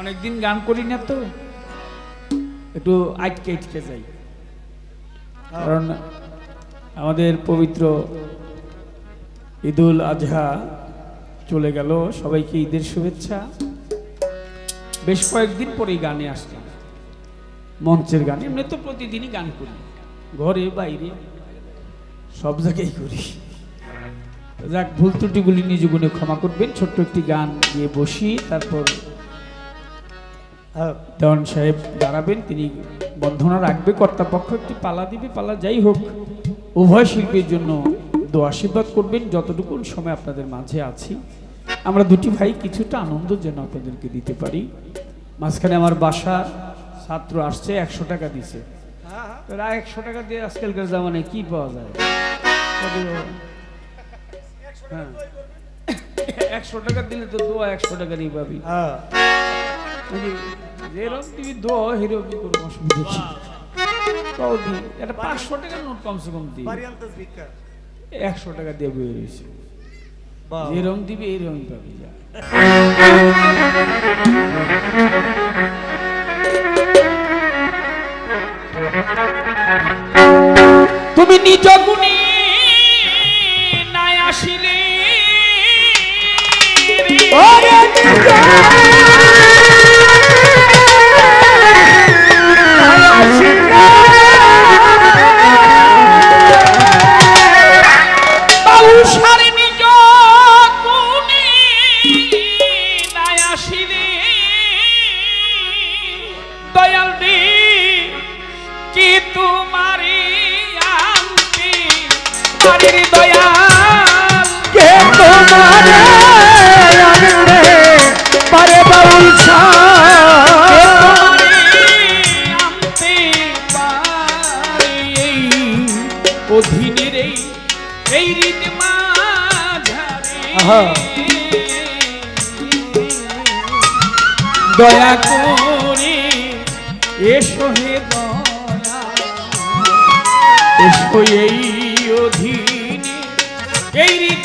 অনেকদিন গান করি না তো। একটু আটকে আটকে যাই। কারণ আমাদের পবিত্র ঈদুল আজহা চলে গেল। সবাইকে ঈদের শুভেচ্ছা। বেশ কয়েকদিন পরেই গানে আসলাম। মঞ্চের গান। এমনি তো প্রতিদিনই গান করি। ঘরে বাইরে সব জায়গায় করি। যাক ভুল ত্রুটিগুলি নিজ গুণে ক্ষমা করবেন। ছোট্ট একটি গান দিয়ে বসি তারপর দেওয়ান সাহেব দাঁড়াবেন তিনি বন্ধনা রাখবে কর্তাপক্ষ একটি পালা দিবে পালা যাই হোক উভয় শিল্পীর জন্য দো আশীর্বাদ করবেন। যতটুকু সময় আপনাদের মাঝে আছি আমরা দুটি ভাই কিছুটা আনন্দ যেন আপনাদেরকে দিতে পারি। মাঝখানে আমার বাসা ছাত্র আসছে একশো টাকা দিছে। এরা একশো টাকা দিয়ে আজকালকার জামানায় কি পাওয়া যায়? হ্যাঁ। একশো টাকা দিলে তো দোয়া একশো টাকা নিয়ে পাবি। যেরকম তুমি দো হিরো কি করব অসুবিধা তাও দি। একটা পাঁচশো টাকার নোট কমসে কম দি একশো টাকা দিয়ে বয়ে রয়েছে। যেরকম দিবি এইরকম পাবি যা। তুমি নিজ গুণী নাই আসিলে। অধীনের এই এই রীতি। দয়া করে এসো হে দয়া। এসো এই অধীনে। এই রীত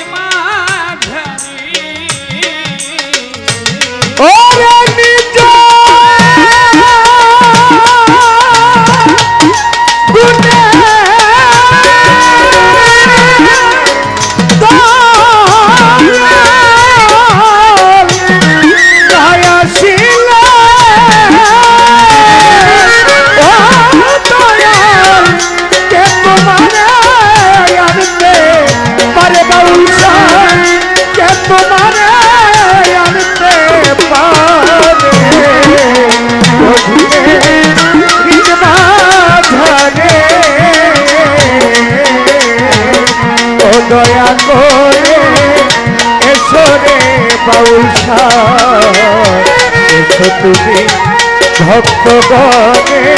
রে বাউসা এসো তুমি ভক্তগণে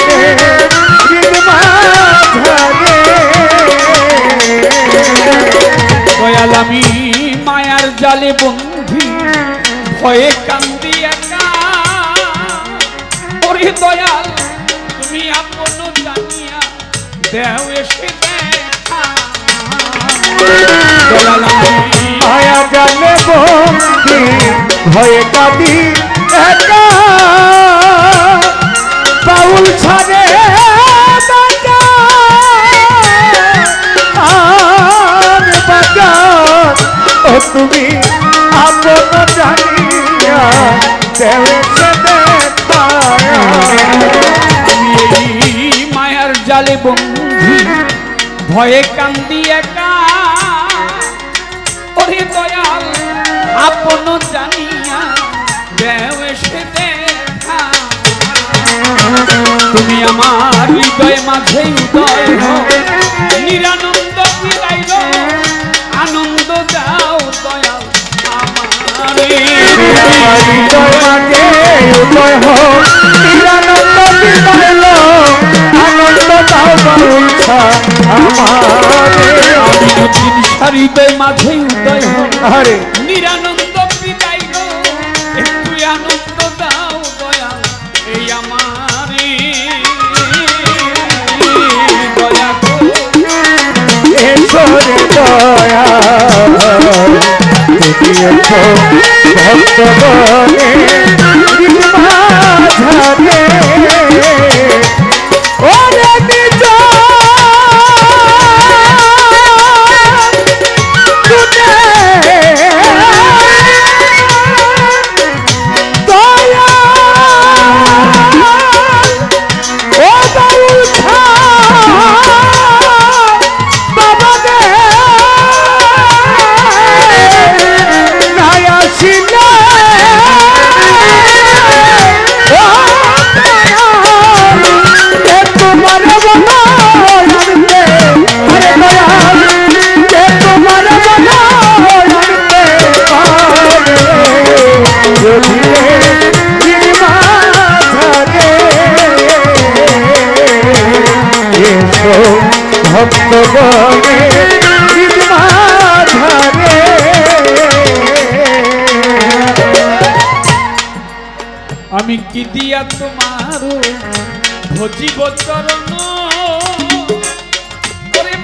দয়াল আমি মায়ার জালে বন্ধি। ভয়ে কান্দি একা। দয়াল, তুমি আপন জান দেও এসে দেখা। দয়াল মায়া জানে বন্দি ভয়ে কাঁদি একা। মায়ার জালে বন্ধু, ভয়ে কান্দি একা। ওরে দয়াল, আপন জানিয়া তুমি আমার হৃদয় মাঝে উদয় হও হৃদয়াকে উদয় হোক নিরানন্দ বিদায় লো আনন্দ দাও বাউলছা আমারে হৃদয় মাঝে নিরানন্দ বিদায় গো একটু আনন্দ দাও দয়াল। এই আমারে দয়া গো এসরে দয়া এসো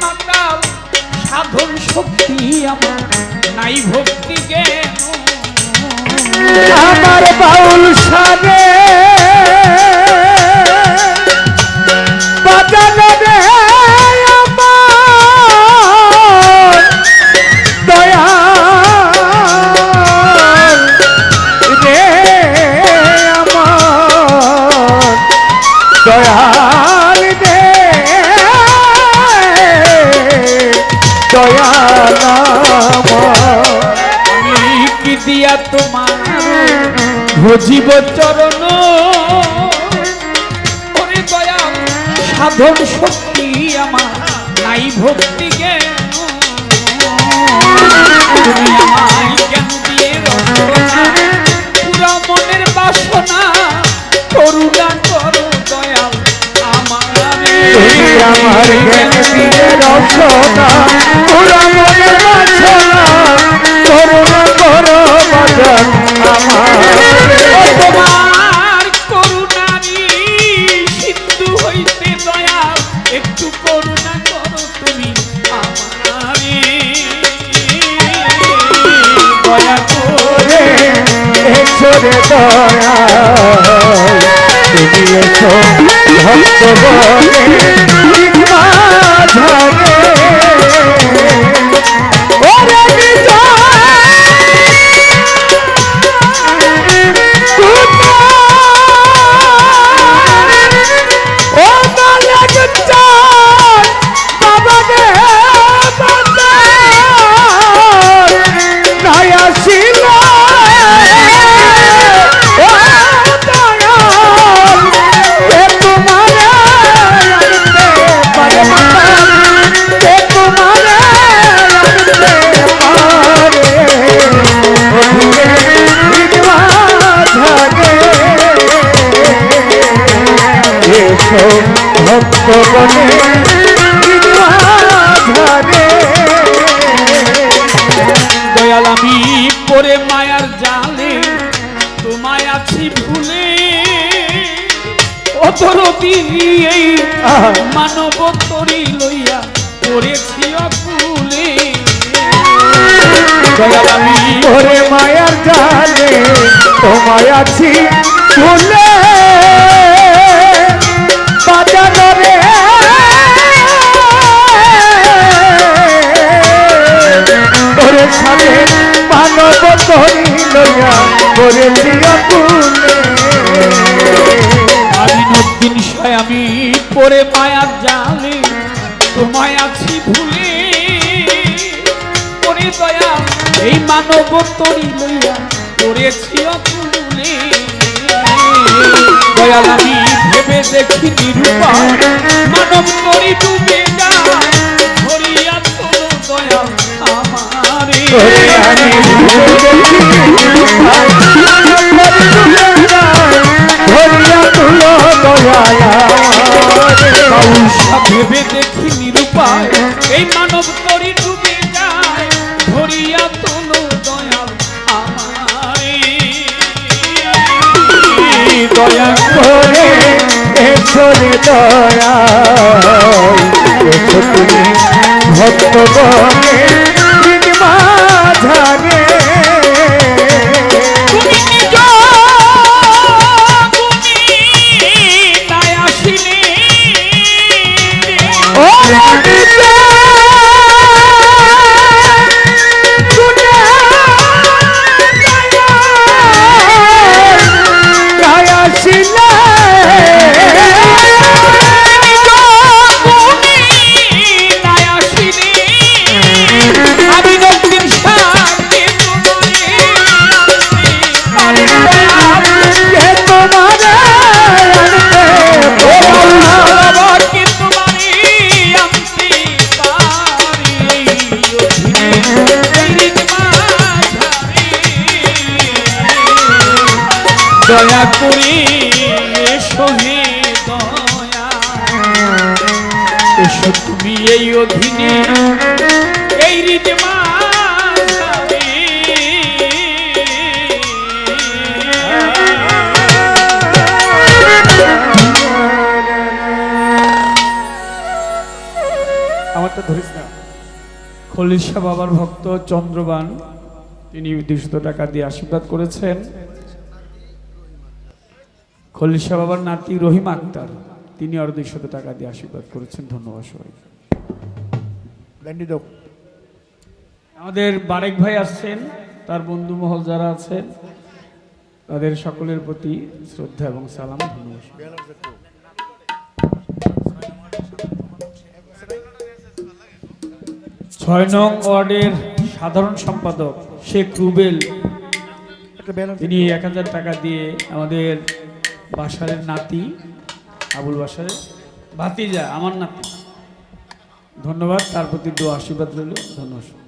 মাতাল সাধন শক্তি আমার নাই ভক্তি জ্ঞান। আমার বাউল দিয়া তোমার ভজিব চরণ। সাধন শক্তি আমার নাই ভক্তি জ্ঞান। রচনা মনের বাসনা করুণা করো দয়াল আমার। আমার রচনা পুরা দয়া করে এসো রে দয়া তুমি এসো ভক্ত বলে মাঝারে ওরে মায়ার জালে তোমায় আছি ভুলে বাজারে ওরে সাথে মানব তরি লইয়া অকুলে আমি নতুন আমি পরে মায়ার জালে তোমায় দয়া, এই মানব তরি লইয়া করেছি অকুলে দয়াল, আমি ভেবে দেখি নিরূপায় মানব তরি ডুবে দয়াল আমারে। ভক্তগণে দয়া করে, এসো তুমি এই অধীনে, এই রীতি আমারটা ধরিস না। খলিশা বাবার ভক্ত চন্দ্রবান, তিনি দুশত টাকা দিয়ে আশীর্বাদ করেছেন। খলিশা বাবার নাতি রহিম আক্তার তিনি আরও দুইশত টাকা দিয়ে আশীর্বাদ করেছেন। ধন্যবাদ সবাই আমাদের বারেক ভাই আসছেন তার বন্ধু মহল যারা আছেন তাদের সকলের প্রতি শ্রদ্ধা এবং সালাম ধন্যবাদ ছয় নং ওয়ার্ডের সাধারণ সম্পাদক শেখ রুবেল তিনি এক হাজার টাকা দিয়ে আমাদের বাসারের নাতি আবুল বাসারের ভাতিজা আমার নাতি। ধন্যবাদ তার প্রতি দু আশীর্বাদ রইল। ধন্যবাদ।